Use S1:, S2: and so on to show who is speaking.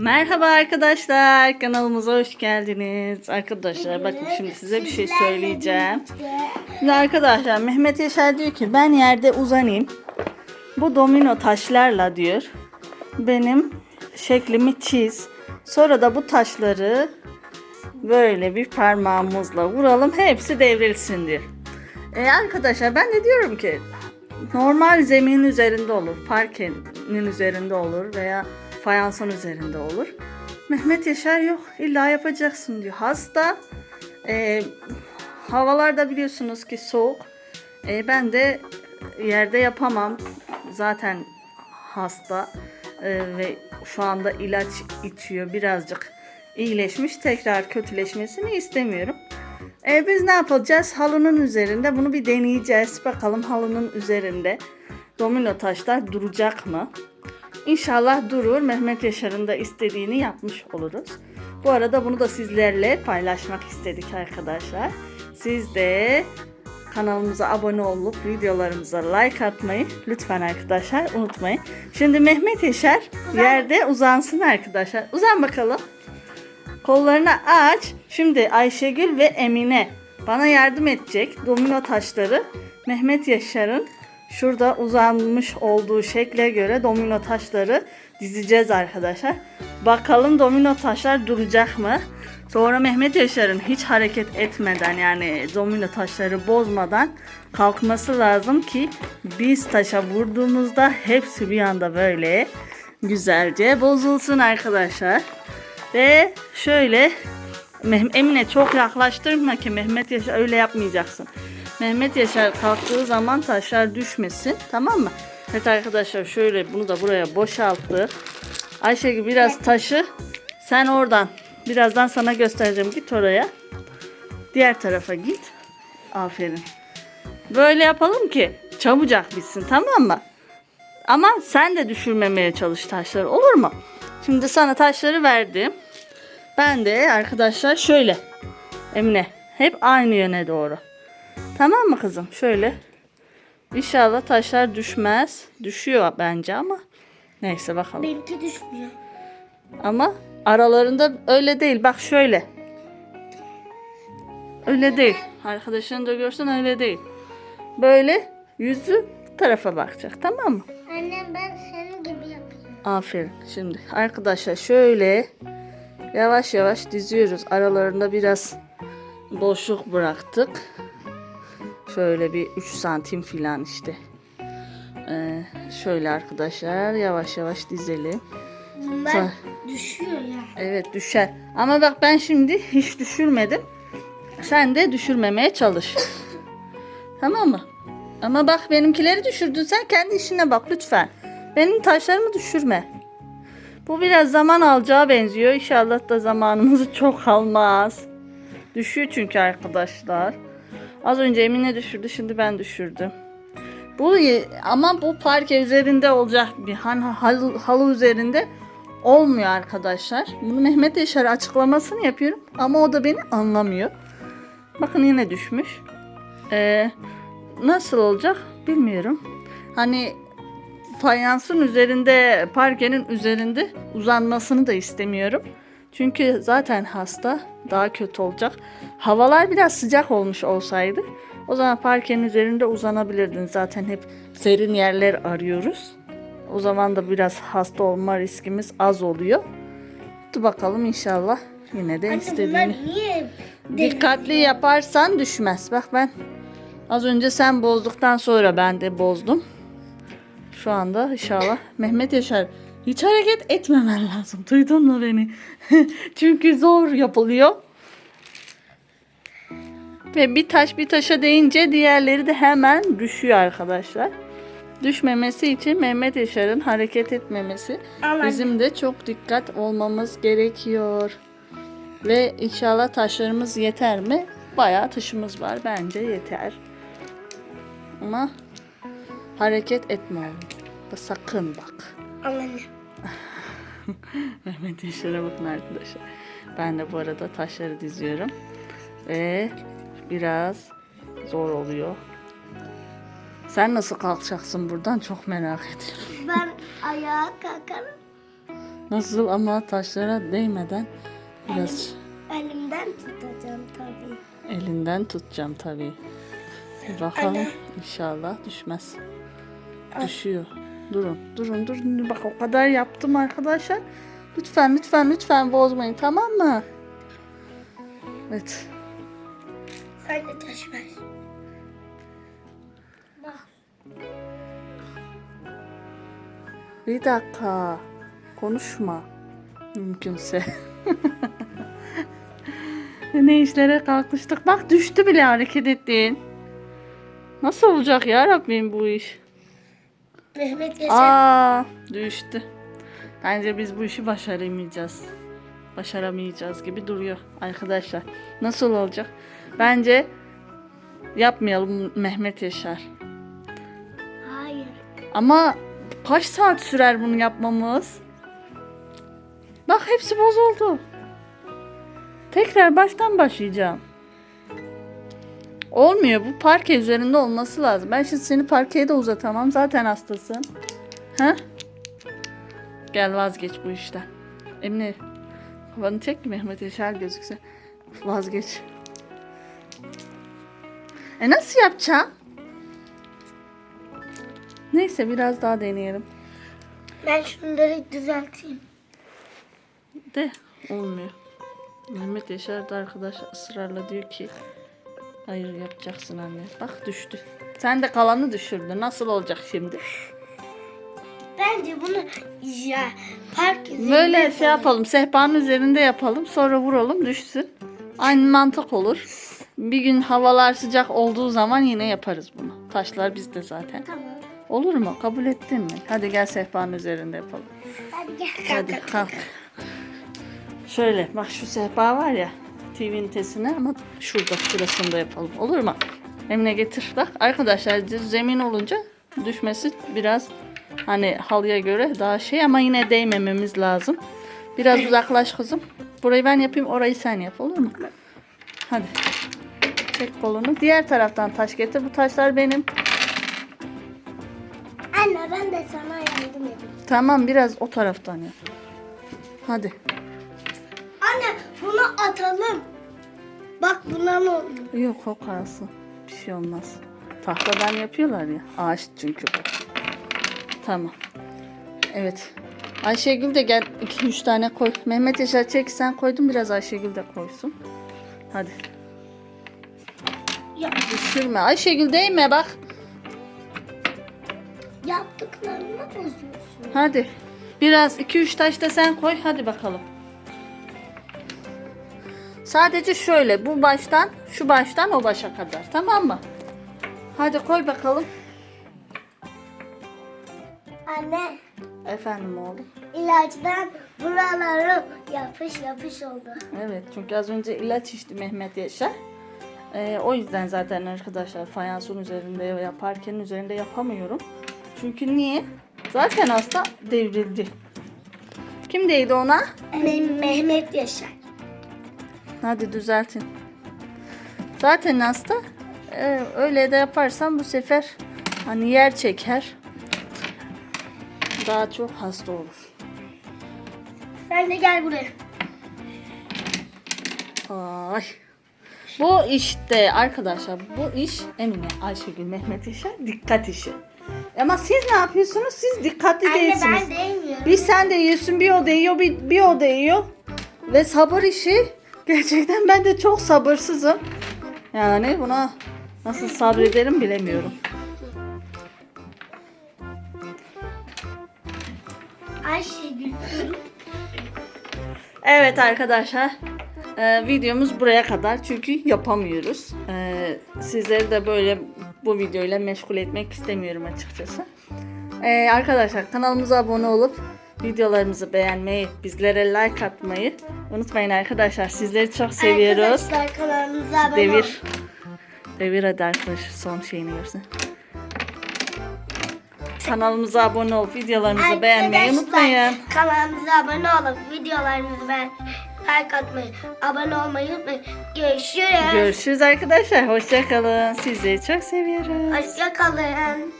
S1: Merhaba arkadaşlar kanalımıza hoş geldiniz. Arkadaşlar bakın şimdi size bir şey söyleyeceğim. Şimdi arkadaşlar Mehmet Yaşar diyor ki ben yerde uzanayım. Bu domino taşlarla diyor. Benim şeklimi çiz. Sonra da bu taşları böyle bir parmağımızla vuralım. Hepsi devrilsin diyor. E arkadaşlar ben de diyorum ki normal zemin üzerinde olur. Parkenin üzerinde olur veya fayansın üzerinde olur. Mehmet Yaşar yok illa yapacaksın diyor. Hasta. E, havalarda biliyorsunuz ki soğuk. E, ben de yerde yapamam. Zaten hasta e, ve şu anda ilaç içiyor. Birazcık iyileşmiş. Tekrar kötüleşmesini istemiyorum. E, biz ne yapacağız? Halının üzerinde bunu bir deneyeceğiz. Bakalım halının üzerinde domino taşlar duracak mı? İnşallah durur. Mehmet Yaşar'ın da istediğini yapmış oluruz. Bu arada bunu da sizlerle paylaşmak istedik arkadaşlar. Siz de kanalımıza abone olup videolarımıza like atmayı lütfen arkadaşlar unutmayın. Şimdi Mehmet Yaşar yerde uzansın arkadaşlar. Uzan bakalım. Kollarını aç. Şimdi Ayşegül ve Emine bana yardım edecek. Domino taşları Mehmet Yaşar'ın şurada uzanmış olduğu şekle göre domino taşları dizeceğiz arkadaşlar. Bakalım domino taşlar duracak mı? Sonra Mehmet Yaşar'ın hiç hareket etmeden yani domino taşları bozmadan kalkması lazım ki biz taşa vurduğumuzda hepsi bir anda böyle güzelce bozulsun arkadaşlar. Ve şöyle Emine çok yaklaştırma ki Mehmet Yaşar öyle yapmayacaksın. Mehmet Yaşar kalktığı zaman taşlar düşmesin tamam mı? Evet arkadaşlar şöyle bunu da buraya boşalttık. Ayşegül biraz taşı sen oradan birazdan sana göstereceğim git oraya. Diğer tarafa git. Aferin. Böyle yapalım ki çabucak bitsin tamam mı? Ama sen de düşürmemeye çalış taşları olur mu? Şimdi sana taşları verdim. Ben de arkadaşlar şöyle. Emine hep aynı yöne doğru. Tamam mı kızım? Şöyle. İnşallah taşlar düşmez. Düşüyor bence ama. Neyse bakalım.
S2: Benimki düşmüyor.
S1: Ama aralarında öyle değil. Bak şöyle. Öyle değil. Arkadaşın da görsen öyle değil. Böyle yüzü tarafa bakacak. Tamam mı?
S2: Annem ben senin gibi yapıyorum.
S1: Aferin. Şimdi arkadaşlar şöyle yavaş yavaş diziyoruz. Aralarında biraz boşluk bıraktık. Şöyle bir 3 santim filan işte. Ee, şöyle arkadaşlar yavaş yavaş dizelim.
S2: Ben düşüyor ya.
S1: Evet düşer. Ama bak ben şimdi hiç düşürmedim. Sen de düşürmemeye çalış. tamam mı? Ama bak benimkileri düşürdün. Sen kendi işine bak lütfen. Benim taşlarımı düşürme. Bu biraz zaman alacağı benziyor. İnşallah da zamanımızı çok almaz. Düşüyor çünkü arkadaşlar. Az önce Emine düşürdü. Şimdi ben düşürdüm. Bu ama bu parke üzerinde olacak bir hani halı, halı üzerinde olmuyor arkadaşlar. Bunu Mehmet Yaşar açıklamasını yapıyorum ama o da beni anlamıyor. Bakın yine düşmüş. Ee, nasıl olacak bilmiyorum. Hani fayansın üzerinde, parkenin üzerinde uzanmasını da istemiyorum. Çünkü zaten hasta daha kötü olacak. Havalar biraz sıcak olmuş olsaydı o zaman parkenin üzerinde uzanabilirdin. Zaten hep serin yerler arıyoruz. O zaman da biraz hasta olma riskimiz az oluyor. Dur bakalım inşallah yine de
S2: Anne
S1: istediğini.
S2: niye?
S1: Dikkatli yaparsan düşmez. Bak ben az önce sen bozduktan sonra ben de bozdum. Şu anda inşallah Mehmet Yaşar hiç hareket etmemen lazım. Duydun mu beni? Çünkü zor yapılıyor. Ve bir taş bir taşa değince diğerleri de hemen düşüyor arkadaşlar. Düşmemesi için Mehmet Yaşar'ın hareket etmemesi
S2: Aman.
S1: bizim de çok dikkat olmamız gerekiyor. Ve inşallah taşlarımız yeter mi? Bayağı taşımız var. Bence yeter. Ama hareket etme oğlum. Sakın bak.
S2: Anne.
S1: Mehmet Yaşar'a bakın arkadaşlar. Ben de bu arada taşları diziyorum. Ve biraz zor oluyor. Sen nasıl kalkacaksın buradan çok merak ediyorum.
S2: Ben ayağa kalkarım.
S1: Nasıl ama taşlara değmeden biraz
S2: Elimden tutacağım tabii.
S1: elinden tutacağım tabii. Bakalım inşallah düşmez. Düşüyor. Durun, durun, durun. Bak o kadar yaptım arkadaşlar. Lütfen, lütfen, lütfen bozmayın tamam mı? Evet.
S2: Sen de taş ver. Bak.
S1: Bir dakika. Konuşma. Mümkünse. ne işlere kalkıştık. Bak düştü bile hareket ettin. Nasıl olacak ya Rabbim bu iş?
S2: Mehmet Yaşar.
S1: Aa düştü. Bence biz bu işi başaramayacağız. Başaramayacağız gibi duruyor arkadaşlar. Nasıl olacak? Bence yapmayalım Mehmet Yaşar.
S2: Hayır.
S1: Ama kaç saat sürer bunu yapmamız? Bak hepsi bozuldu. Tekrar baştan başlayacağım. Olmuyor. Bu parke üzerinde olması lazım. Ben şimdi seni parkeye de uzatamam. Zaten hastasın. Ha? Gel vazgeç bu işten. Emine kafanı çek ki Mehmet Yaşar gözükse. Vazgeç. E nasıl yapacağım? Neyse biraz daha deneyelim.
S2: Ben şunları düzelteyim.
S1: De olmuyor. Mehmet Yaşar da arkadaş ısrarla diyor ki hayır yapacaksın anne. Bak düştü. Sen de kalanı düşürdün. Nasıl olacak şimdi?
S2: Bence bunu ya park üzerinde
S1: Böyle şey
S2: yapalım.
S1: yapalım. Sehpanın üzerinde yapalım. Sonra vuralım düşsün. Aynı mantık olur. Bir gün havalar sıcak olduğu zaman yine yaparız bunu. Taşlar bizde zaten.
S2: Tamam.
S1: Olur mu? Kabul ettin mi? Hadi gel sehpanın üzerinde yapalım.
S2: Hadi gel.
S1: Hadi kalk. Şöyle bak şu sehpa var ya TV ama şurada şurasında yapalım. Olur mu? Emine getir. Bak arkadaşlar zemin olunca düşmesi biraz hani halıya göre daha şey ama yine değmememiz lazım. Biraz uzaklaş kızım. Burayı ben yapayım orayı sen yap olur mu? Hadi. Çek kolunu. Diğer taraftan taş getir. Bu taşlar benim.
S2: Anne ben de sana yardım edeyim.
S1: Tamam biraz o taraftan yap. Hadi.
S2: Anne bunu atalım. Bak buna ne oluyor?
S1: Yok o kalsın. Bir şey olmaz. Tahtadan yapıyorlar ya. Ağaç çünkü bu. Tamam. Evet. Ayşegül de gel 2-3 tane koy. Mehmet Yaşar çek sen koydun biraz Ayşegül de koysun. Hadi.
S2: Ya,
S1: Düşürme. Ayşegül değme bak.
S2: yaptıklarını bozuyorsun.
S1: Hadi. Biraz 2-3 taş da sen koy. Hadi bakalım. Sadece şöyle bu baştan şu baştan o başa kadar. Tamam mı? Hadi koy bakalım.
S2: Anne
S1: Efendim oğlum.
S2: ilaçtan buralarım yapış yapış oldu.
S1: Evet çünkü az önce ilaç içti Mehmet Yaşar. Ee, o yüzden zaten arkadaşlar fayansun üzerinde yaparken üzerinde yapamıyorum. Çünkü niye? Zaten hasta devrildi. Kim değdi ona?
S2: Mehmet Yaşar.
S1: Hadi düzeltin. Zaten hasta. Ee, öyle de yaparsam bu sefer hani yer çeker. Daha çok hasta olur.
S2: Sen de gel buraya.
S1: Ay. Bu işte arkadaşlar bu iş Emine, Ayşegül, Mehmet işi dikkat işi. Ama siz ne yapıyorsunuz? Siz dikkatli
S2: Anne
S1: değilsiniz.
S2: ben değmiyorum.
S1: Bir sen de yiyorsun, bir o da yiyor, bir, bir o da yiyor. Ve sabır işi gerçekten ben de çok sabırsızım. Yani buna nasıl sabrederim bilemiyorum.
S2: Ayşegül.
S1: Evet arkadaşlar e, videomuz buraya kadar çünkü yapamıyoruz. E, sizleri de böyle bu videoyla meşgul etmek istemiyorum açıkçası. E, arkadaşlar kanalımıza abone olup videolarımızı beğenmeyi, bizlere like atmayı unutmayın arkadaşlar. Sizleri çok seviyoruz.
S2: Arkadaşlar kanalımıza abone olun.
S1: Devir. Devir hadi arkadaş son şeyini görsün. Kanalımıza abone olup videolarımızı beğenmeyi
S2: Arkadaşlar,
S1: unutmayın.
S2: Kanalımıza abone olup videolarımızı beğen, like atmayı, abone olmayı unutmayın. Görüşürüz.
S1: Görüşürüz arkadaşlar. Hoşçakalın. Sizleri çok seviyoruz.
S2: Hoşçakalın.